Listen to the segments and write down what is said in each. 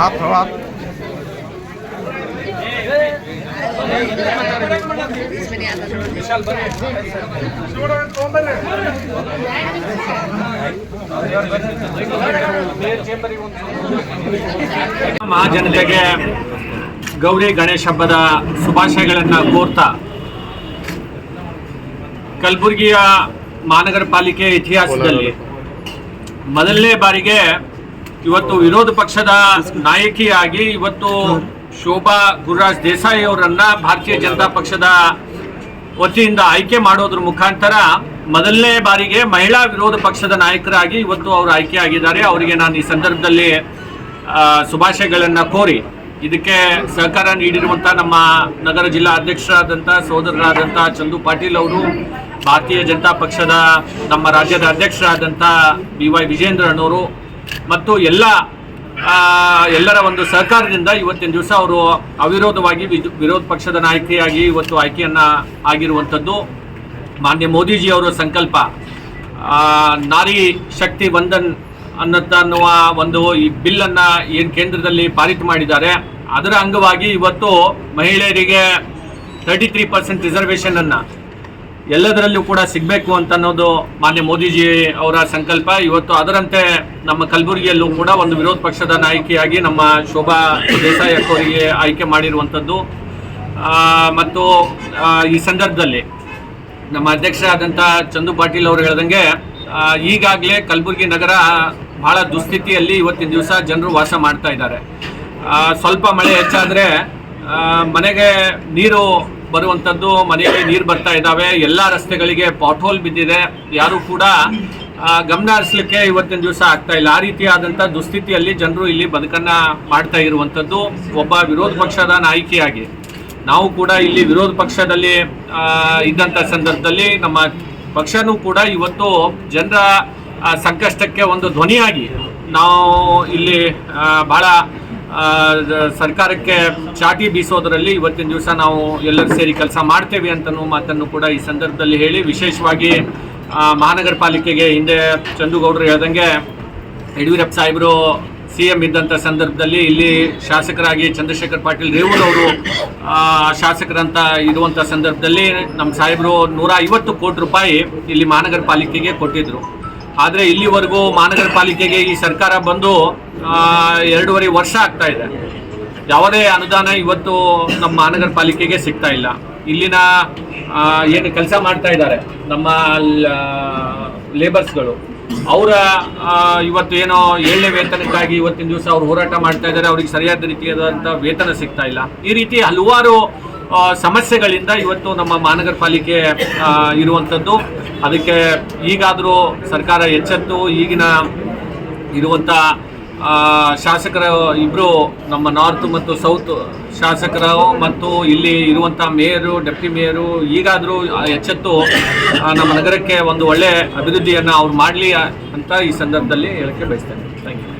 好，好 ಮಹಾಜನತೆಗೆ ಗೌರಿ ಗಣೇಶ ಹಬ್ಬದ ಶುಭಾಶಯಗಳನ್ನು ಕೋರ್ತಾ ಕಲಬುರಗಿಯ ಮಹಾನಗರ ಪಾಲಿಕೆ ಇತಿಹಾಸದಲ್ಲಿ ಮೊದಲನೇ ಬಾರಿಗೆ ಇವತ್ತು ವಿರೋಧ ಪಕ್ಷದ ನಾಯಕಿಯಾಗಿ ಇವತ್ತು ಶೋಭಾ ಗುರುರಾಜ್ ದೇಸಾಯಿ ಅವರನ್ನ ಭಾರತೀಯ ಜನತಾ ಪಕ್ಷದ ವತಿಯಿಂದ ಆಯ್ಕೆ ಮಾಡೋದ್ರ ಮುಖಾಂತರ ಮೊದಲನೇ ಬಾರಿಗೆ ಮಹಿಳಾ ವಿರೋಧ ಪಕ್ಷದ ನಾಯಕರಾಗಿ ಇವತ್ತು ಅವರು ಆಯ್ಕೆ ಆಗಿದ್ದಾರೆ. ಅವರಿಗೆ ನಾನು ಈ ಸಂದರ್ಭದಲ್ಲಿ ಶುಭಾಶಯಗಳನ್ನು ಕೋರಿ ಇದಕ್ಕೆ ಸಹಕಾರ ನೀಡಿರುವಂತ ನಮ್ಮ ನಗರ ಜಿಲ್ಲಾ ಅಧ್ಯಕ್ಷರಾದಂಥ ಸೋದರರಾದಂಥ ಚಂದು ಪಾಟೀಲ್ ಅವರು, ಭಾರತೀಯ ಜನತಾ ಪಕ್ಷದ ನಮ್ಮ ರಾಜ್ಯದ ಅಧ್ಯಕ್ಷರಾದಂಥ ಬಿ ವೈ ವಿಜೇಂದ್ರನವರು ಮತ್ತು ಎಲ್ಲ ಎಲ್ಲರ ಒಂದು ಸಹಕಾರದಿಂದ ಇವತ್ತಿನ ದಿವಸ ಅವರು ಅವಿರೋಧವಾಗಿ ವಿರೋಧ ಪಕ್ಷದ ನಾಯಕಿಯಾಗಿ ಇವತ್ತು ಆಯ್ಕೆಯನ್ನ ಆಗಿರುವಂಥದ್ದು ಮಾನ್ಯ ಮೋದಿಜಿ ಅವರ ಸಂಕಲ್ಪ ನಾರಿ ಶಕ್ತಿ ಬಂಧನ್ ಅನ್ನತ್ತ ಅನ್ನುವ ಒಂದು ಈ ಬಿಲ್ಲನ್ನು ಏನು ಕೇಂದ್ರದಲ್ಲಿ ಪಾರಿತ ಮಾಡಿದ್ದಾರೆ, ಅದರ ಅಂಗವಾಗಿ ಇವತ್ತು ಮಹಿಳೆಯರಿಗೆ ತರ್ಟಿ ತ್ರೀ ಪರ್ಸೆಂಟ್ ರಿಸರ್ವೇಷನನ್ನು ಎಲ್ಲದರಲ್ಲೂ ಕೂಡ ಸಿಗಬೇಕು ಅಂತ ಅನ್ನೋದು ಮಾನ್ಯ ಮೋದಿಜಿ ಅವರ ಸಂಕಲ್ಪ. ಇವತ್ತು ಅದರಂತೆ ನಮ್ಮ ಕಲಬುರಗಿಯಲ್ಲೂ ಕೂಡ ಒಂದು ವಿರೋಧ ಪಕ್ಷದ ನಾಯಕಿಯಾಗಿ ನಮ್ಮ ಶೋಭಾ ದೇಸಾಯಿ ಅವರಿಗೆ ಆಯ್ಕೆ ಮಾಡಿರುವಂಥದ್ದು. ಮತ್ತು ಈ ಸಂದರ್ಭದಲ್ಲಿ ನಮ್ಮ ಅಧ್ಯಕ್ಷರಾದಂಥ ಚಂದು ಪಾಟೀಲ್ ಅವರು ಹೇಳ್ದಂಗೆ ಈಗಾಗಲೇ ಕಲಬುರಗಿ ನಗರ ಬಹಳ ದುಸ್ಥಿತಿಯಲ್ಲಿ ಇವತ್ತಿನ ದಿವಸ ಜನರು ವಾಸ ಮಾಡ್ತಾ ಇದ್ದಾರೆ. ಸ್ವಲ್ಪ ಮಳೆ ಹೆಚ್ಚಾದರೆ ಮನೆಗೆ ನೀರು ಬರುವಂಥದ್ದು ಮನೆಯಲ್ಲಿ ನೀರು ಬರ್ತಾ ಇದ್ದಾವೆ, ಎಲ್ಲ ರಸ್ತೆಗಳಿಗೆ ಪಾಟ್ಹೋಲ್ ಬಿದ್ದಿದೆ, ಯಾರು ಕೂಡ ಗಮನ ಹರಿಸ್ಲಿಕ್ಕೆ ಇವತ್ತಿನ ದಿವಸ ಆಗ್ತಾ ಇಲ್ಲ. ಆ ರೀತಿಯಾದಂಥ ದುಸ್ಥಿತಿಯಲ್ಲಿ ಜನರು ಇಲ್ಲಿ ಬದುಕನ್ನು ಮಾಡ್ತಾ ಇರುವಂಥದ್ದು ಒಬ್ಬ ವಿರೋಧ ಪಕ್ಷದ ನಾಯಕಿಯಾಗಿ. ನಾವು ಕೂಡ ಇಲ್ಲಿ ವಿರೋಧ ಪಕ್ಷದಲ್ಲಿ ಇದ್ದಂಥ ಸಂದರ್ಭದಲ್ಲಿ ನಮ್ಮ ಪಕ್ಷನೂ ಕೂಡ ಇವತ್ತು ಜನರ ಸಂಕಷ್ಟಕ್ಕೆ ಒಂದು ಧ್ವನಿಯಾಗಿ ನಾವು ಇಲ್ಲಿ ಭಾಳ ಸರ್ಕಾರಕ್ಕೆ ಚಾಟಿ ಬೀಸೋದರಲ್ಲಿ ಇವತ್ತಿನ ದಿವಸ ನಾವು ಎಲ್ಲರೂ ಸೇರಿ ಕೆಲಸ ಮಾಡ್ತೇವೆ ಅಂತನೂ ಮಾತನ್ನು ಕೂಡ ಈ ಸಂದರ್ಭದಲ್ಲಿ ಹೇಳಿ ವಿಶೇಷವಾಗಿ ಮಹಾನಗರ ಪಾಲಿಕೆಗೆ ಹಿಂದೆ ಚಂದುಗೌಡರು ಹೇಳ್ದಂಗೆ ಯಡಿಯೂರಪ್ಪ ಸಾಹೇಬರು ಸಿ ಎಂ ಇದ್ದಂಥ ಸಂದರ್ಭದಲ್ಲಿ ಇಲ್ಲಿ ಶಾಸಕರಾಗಿ ಚಂದ್ರಶೇಖರ್ ಪಾಟೀಲ್ ರೇವೂರ್ ಅವರು ಆ, ಶಾಸಕರಂತ ಇರುವಂಥ ಸಂದರ್ಭದಲ್ಲಿ ನಮ್ಮ ಸಾಹೇಬರು ನೂರ ಕೋಟಿ ರೂಪಾಯಿ ಇಲ್ಲಿ ಮಹಾನಗರ ಪಾಲಿಕೆಗೆ ಕೊಟ್ಟಿದ್ರು. ಆದರೆ ಇಲ್ಲಿವರೆಗೂ ಮಹಾನಗರ ಪಾಲಿಕೆಗೆ ಈ ಸರ್ಕಾರ ಬಂದು ಎರಡೂವರೆ ವರ್ಷ ಆಗ್ತಾ ಇದೆ. ಯಾವುದೇ ಅನುದಾನ ಇವತ್ತು ನಮ್ಮ ಮಹಾನಗರ ಪಾಲಿಕೆಗೆ ಸಿಗ್ತಾ ಇಲ್ಲ. ಇಲ್ಲಿನ ಏನು ಕೆಲಸ ಮಾಡ್ತಾ ಇದ್ದಾರೆ ನಮ್ಮ ಲೇಬರ್ಸ್ಗಳು ಅವರ ಇವತ್ತು ಏನೋ ಏಳನೇ ವೇತನಕ್ಕಾಗಿ ಇವತ್ತಿನ ದಿವಸ ಅವ್ರು ಹೋರಾಟ ಮಾಡ್ತಾ ಇದ್ದಾರೆ. ಅವ್ರಿಗೆ ಸರಿಯಾದ ರೀತಿಯಾದಂಥ ವೇತನ ಸಿಗ್ತಾ ಇಲ್ಲ. ಈ ರೀತಿ ಹಲವಾರು ಸಮಸ್ಯೆಗಳಿಂದ ಇವತ್ತು ನಮ್ಮ ಮಹಾನಗರ ಪಾಲಿಕೆ ಇರುವಂಥದ್ದು ಅದಕ್ಕೆ ಈಗಾದರೂ ಸರ್ಕಾರ ಎಚ್ಚೆತ್ತು. ಈಗಿನ ಇರುವಂಥ ಶಾಸಕರ ಇಬ್ಬರು ನಮ್ಮ ನಾರ್ತ್ ಮತ್ತು ಸೌತ್ ಶಾಸಕರು ಮತ್ತು ಇಲ್ಲಿ ಇರುವಂಥ ಮೇಯರು, ಡೆಪ್ಟಿ ಮೇಯರು ಈಗಾದರೂ ಎಚ್ಚೆತ್ತು ನಮ್ಮ ನಗರಕ್ಕೆ ಒಂದು ಒಳ್ಳೆ ಅಭಿವೃದ್ಧಿಯನ್ನು ಅವ್ರು ಮಾಡಲಿ ಅಂತ ಈ ಸಂದರ್ಭದಲ್ಲಿ ಹೇಳಕ್ಕೆ ಬಯಸ್ತೇನೆ. Thank you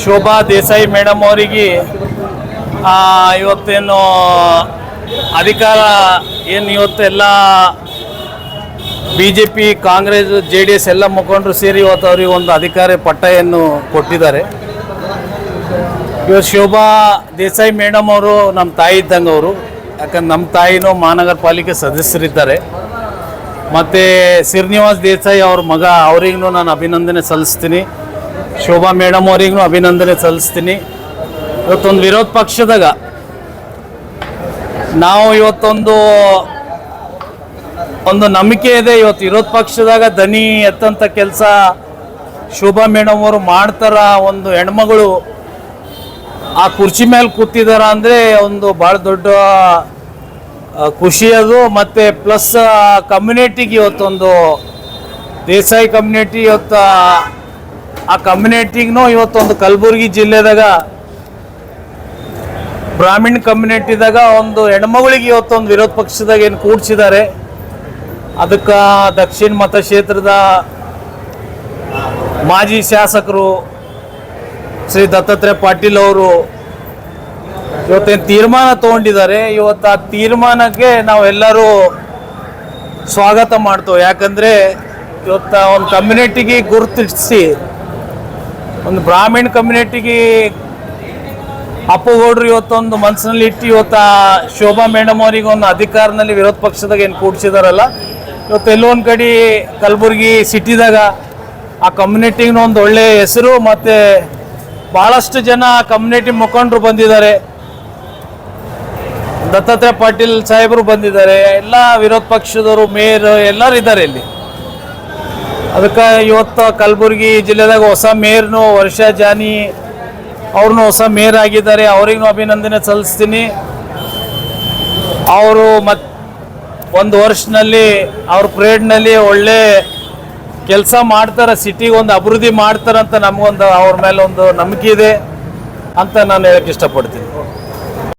Shobha Desai madam ಅವರಿಗೆ ಇವತ್ತೇನು ಅಧಿಕಾರ ಏನು ಇವತ್ತು ಎಲ್ಲ B J P Congress J D S ಎಲ್ಲ ಮುಖಂಡರು ಸೇರಿ ಇವತ್ತು ಅವರಿಗೆ ಒಂದು ಅಧಿಕಾರ ಪಟ್ಟಯನ್ನು ಕೊಟ್ಟಿದ್ದಾರೆ. ಇವತ್ತು ಶೋಭಾ ದೇಸಾಯಿ ಮೇಡಮ್ ಅವರು ನಮ್ಮ ತಾಯಿ ಇದ್ದಂಗೆ ಅವರು. ಯಾಕಂದ್ರೆ ನಮ್ಮ ತಾಯಿನೂ ಮಹಾನಗರ ಪಾಲಿಕೆ ಸದಸ್ಯರಿದ್ದಾರೆ. ಮತ್ತು ಶ್ರೀನಿವಾಸ್ ದೇಸಾಯಿ ಅವ್ರ ಮಗ, ಅವರಿಗೂ ನಾನು ಅಭಿನಂದನೆ ಸಲ್ಲಿಸ್ತೀನಿ. ಶೋಭಾ ಮೇಡಮ್ ಅವರಿಗೂ ಅಭಿನಂದನೆ ಸಲ್ಲಿಸ್ತೀನಿ. ಇವತ್ತೊಂದು ವಿರೋಧ ಪಕ್ಷದಾಗ ನಾವು ಇವತ್ತೊಂದು ಒಂದು ನಂಬಿಕೆ ಇದೆ. ಇವತ್ತು ವಿರೋಧ ಪಕ್ಷದಾಗ ದನಿ ಎತ್ತಂಥ ಕೆಲಸ ಶೋಭಾ ಮೇಡಮ್ ಅವರು ಮಾಡ್ತಾರ. ಒಂದು ಹೆಣ್ಮಗಳು ಆ ಕುರ್ಚಿ ಮೇಲೆ ಕೂತಿದಾರ ಅಂದರೆ ಒಂದು ಭಾಳ ದೊಡ್ಡ ಖುಷಿ ಅದು. ಮತ್ತು ಪ್ಲಸ್ ಕಮ್ಯುನಿಟಿಗೆ ಇವತ್ತೊಂದು ದೇಸಾಯಿ ಕಮ್ಯುನಿಟಿ ಇವತ್ತು ಆ ಕಮ್ಯುನಿಟಿಗೂ ಇವತ್ತೊಂದು ಕಲಬುರಗಿ ಜಿಲ್ಲೆದಾಗ, ಬ್ರಾಹ್ಮಣ ಕಮ್ಯುನಿಟಿದಾಗ ಒಂದು ಹೆಣ್ಮಗಳಿಗೆ ಇವತ್ತೊಂದು ವಿರೋಧ ಪಕ್ಷದಾಗ ಏನು ಕೂಡ್ಸಿದ್ದಾರೆ. ಅದಕ್ಕೆ ದಕ್ಷಿಣ ಮತಕ್ಷೇತ್ರದ ಮಾಜಿ ಶಾಸಕರು ಶ್ರೀ ದತ್ತಾತ್ರೇಯ ಪಾಟೀಲ್ ಅವರು ಇವತ್ತೇನು ತೀರ್ಮಾನ ತಗೊಂಡಿದ್ದಾರೆ. ಇವತ್ತು ಆ ತೀರ್ಮಾನಕ್ಕೆ ನಾವೆಲ್ಲರೂ ಸ್ವಾಗತ ಮಾಡ್ತೇವೆ. ಯಾಕಂದರೆ ಇವತ್ತು ಒಂದು ಕಮ್ಯುನಿಟಿಗೆ ಗುರುತಿಸಿ ಒಂದು ಬ್ರಾಹ್ಮಣ ಕಮ್ಯುನಿಟಿಗೆ ಅಪ್ಪುಗೌಡ್ರು ಇವತ್ತೊಂದು ಮನಸ್ಸಿನಲ್ಲಿ ಇಟ್ಟು ಇವತ್ತು ಆ ಶೋಭಾ ಮೇಡಮ್ ಅವರಿಗೆ ಒಂದು ಅಧಿಕಾರದಲ್ಲಿ ವಿರೋಧ ಪಕ್ಷದಾಗ ಏನು ಕೂಡ್ಸಿದಾರಲ್ಲ, ಇವತ್ತು ಎಲ್ಲೊಂದು ಕಡೆ ಕಲಬುರಗಿ ಸಿಟಿದಾಗ ಆ ಕಮ್ಯುನಿಟಿಗೆ ಒಂದು ಒಳ್ಳೆಯ ಹೆಸರು ಮತ್ತು ಭಾಳಷ್ಟು ಜನ ಕಮ್ಯುನಿಟಿ ಮುಖಂಡರು ಬಂದಿದ್ದಾರೆ. ದತ್ತಾತ್ರೇಯ ಪಾಟೀಲ್ ಸಾಹೇಬರು ಬಂದಿದ್ದಾರೆ, ಎಲ್ಲ ವಿರೋಧ ಪಕ್ಷದವರು ಮೇಯರ್ ಎಲ್ಲರೂ ಇದ್ದಾರೆ ಇಲ್ಲಿ. ಅದಕ್ಕೆ ಇವತ್ತು ಕಲಬುರಗಿ ಜಿಲ್ಲೆದಾಗ ಹೊಸ ಮೇಯರ್ನು ವರ್ಷ ಜಾನಿ ಅವ್ರನ್ನೂ ಹೊಸ ಮೇಯರ್ ಆಗಿದ್ದಾರೆ. ಅವ್ರಿಗೂ ಅಭಿನಂದನೆ ಸಲ್ಲಿಸ್ತೀನಿ. ಅವರು ಮತ್ತು ಒಂದು ವರ್ಷನಲ್ಲಿ ಅವ್ರ ಪ್ರೇಡ್ನಲ್ಲಿ ಒಳ್ಳೆ ಕೆಲಸ ಮಾಡ್ತಾರೆ. ಸಿಟಿಗೆ ಒಂದು ಅಭಿವೃದ್ಧಿ ಮಾಡ್ತಾರಂತ ನಮಗೊಂದು ಅವ್ರ ಮೇಲೆ ಒಂದು ನಂಬಿಕೆ ಇದೆ ಅಂತ ನಾನು ಹೇಳಕ್ಕೆ ಇಷ್ಟಪಡ್ತೀನಿ.